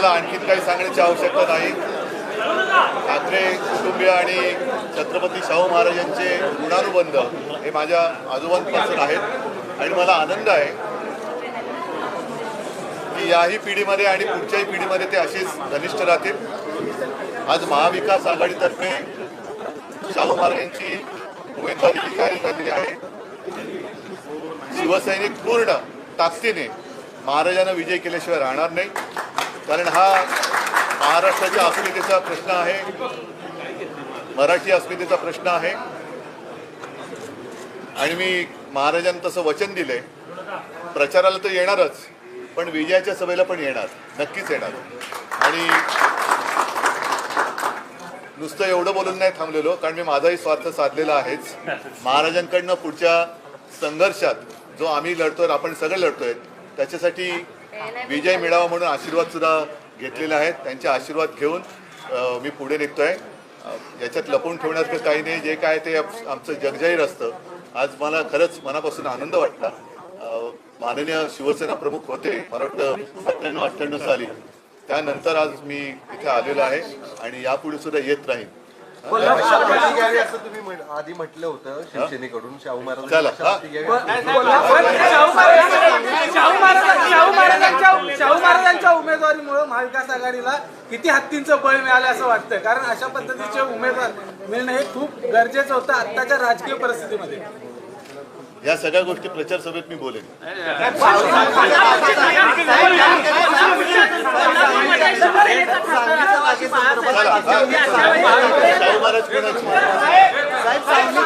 सांगण्याची आवश्यकता नाही. ठाकरे कुटुंबीय आणि छत्रपती शाहू महाराजांचे गुणानुबंध हे माझ्या आजोबांपासून आहेत. आणि मला आनंद आहे की याही पिढीमध्ये आणि पुढच्याही पिढीमध्ये ते असेच घनिष्ठ राहतील. आज महाविकास आघाडीतर्फे शाहू महाराजांची उमेदवारी जाहीर झालेली आहे. शिवसैनिक पूर्ण ताकदीने महाराजांना विजय केल्याशिवाय राहणार नाही. कारण हा महाराष्ट्राच्या अस्मितेचा प्रश्न आहे. मराठी अस्मितेचा प्रश्न आहे. आणि मी महाराजांनी तसं वचन दिलंय. प्रचाराला तर येणारच पण विजयाच्या सभेला पण येणार. नक्कीच येणार. आणि नुसतं एवढं बोलून नाही थांबलेलो कारण मी माझाही स्वार्थ साधलेला आहेच. महाराजांकडनं पुढच्या संघर्षात जो आम्ही लढतोय आपण सगळे लढतोय त्याच्यासाठी विजय मिळावा म्हणून आशीर्वाद सुद्धा घेतलेले आहेत. त्यांचे आशीर्वाद घेऊन मी पुढे निघतोय. याच्यात लपवून ठेवण्यासारखं काही नाही. जे काय ते आमचं जगजाहीर असतं. आज मला खरंच मनापासून आनंद वाटला. माननीय शिवसेना प्रमुख होते मला वाटतं अठ्ठ्याण्णव अठ्ठ्याण्णव साली. त्यानंतर आज मी इथे आलेलो आहे आणि यापुढे सुद्धा येत राहीन. शपथ घ्यावी असं तुम्ही म्हण- आधी म्हटलं होतं शिवसेनेकडून शाहू महाराज चला. शाहू महाराज- शाहू महाराज- शाहू महाराजांच्या शाहू महाराजांच्या उमेदवारीमुळे महाविकास आघाडीला किती हत्तींचं बळ मिळालं असं वाटतं कारण अशा पद्धतीचे उमेदवार मिळणं हे खूप गरजेचं होतं आत्ताच्या राजकीय परिस्थितीमध्ये या सगळ्या गोष्टी प्रचार सभेत मी बोलेन हा. महाराज कोणाचे?